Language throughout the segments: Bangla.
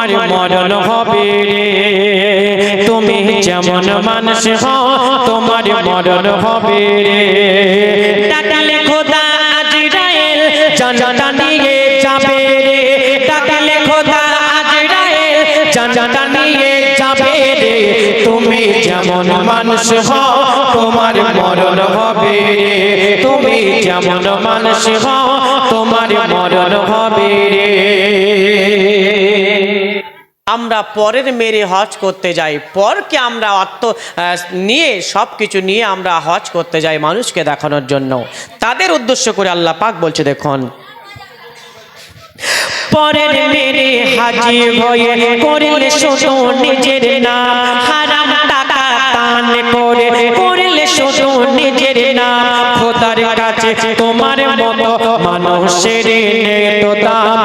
তোমার মরণ হবে। রে তুমি যেমন মানুষ হও তোমার মরণ হবে। রে ডাকলে খোদা আজরাইল জানটা নিয়ে যাবে রে। ডাকলে খোদা আজরাইল জানটা নিয়ে যাবে রে। তুমি যেমন মানুষ হও তোমার মরণ হবে তুমি যেমন মানুষ হও তোমার মরণ হবে রে। আমরা পরের মেরে হজ করতে যাই। পরকে আমরা অর্থ নিয়ে সব কিছু নিয়ে আমরা হজ করতে যাই মানুষকে দেখানোর জন্য। তাদের উদ্দেশ্য করে আল্লাহ পাক বলছে, দেখুন। পরের মেরে হাজি হয়ে করলে শুধু নিজের নাম, হারাম টাকা দান করে করলে শুধু নিজের নাম। খোদার কাছে তোমার মতো মানুষের নেতো দাম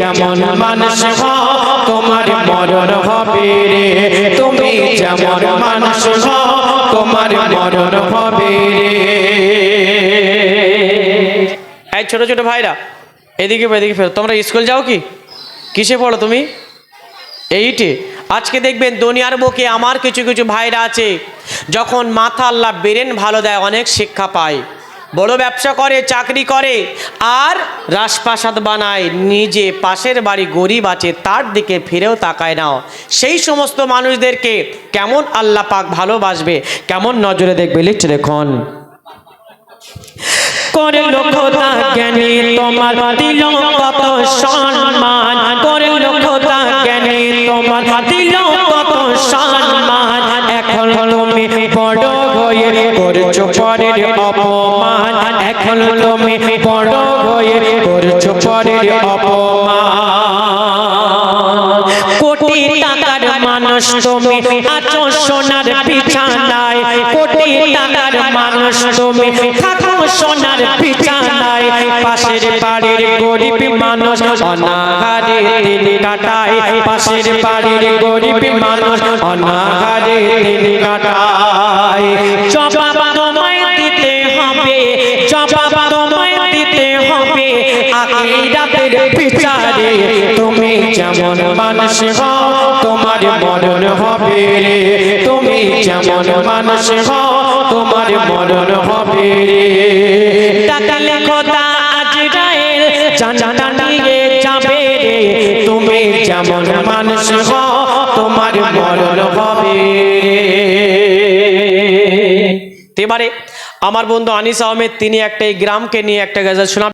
যেমন মানুষ তোমার মরণ হবে রে। তুমি যেমন মানুষ তোমার মরণ হবে রে। এই ছোট ছোট ভাইরা, এদিকে এদিকে ফেরো। তোমরা স্কুল যাও কি? কিসে পড়ো তুমি? এইটে। আজকে দেখবেন দুনিয়ার বুকে আমার কিছু কিছু ভাইরা আছে, যখন মাথা আল্লাহ বেরেন ভালো দেয়, অনেক শিক্ষা পায়। বড় ব্যবসা করে, চাকরি করে, আর রাজপ্রাসাদ বানায়, নিজে পাশের বাড়ি গরিব আছে, তার দিকে ফিরেও তাকায় নাও। সেই সমস্ত মানুষদেরকে কেমন আল্লাহ পাক ভালোবাসবে, কেমন নজরে দেখবে? লিখছে দেখুন। করে লক্ষ্যতা জ্ঞানী, তোমার দিল কত সম্মান। করে লক্ষ্যতা জ্ঞানী, তোমার দিল কত সম্মান। এখন তুমি বড় হয়ে করছ পরের অপমান। এখন তুমি বড় হয়ে করছ পরের কোটি টাকার মানুষ তুমি আছো সোনার বিছানায়। কোটি টাকার মানুষ তুমি থাকো সোনার বিছানায়। পাশের বাড়ির গরিব মানুষ অনাহারে দিন কাটায়। পাশের বাড়ির গরিব মানুষ অনাহারে দিন কাটায়। বিচারে তুমি যেমন মানুষ হও তোমার মরণ হবে। তুমি যেমন মানুষ হও তোমার মরণ হবে টাকা লেখো তা আজরাইল জানটা নিয়ে যাবে তুমি যেমন মানুষ হও তোমার মরণ হবে এবারে আমার বন্ধু আনিস আহমেদ তিনি একটা এই গ্রামকে নিয়ে একটা গজল শোনা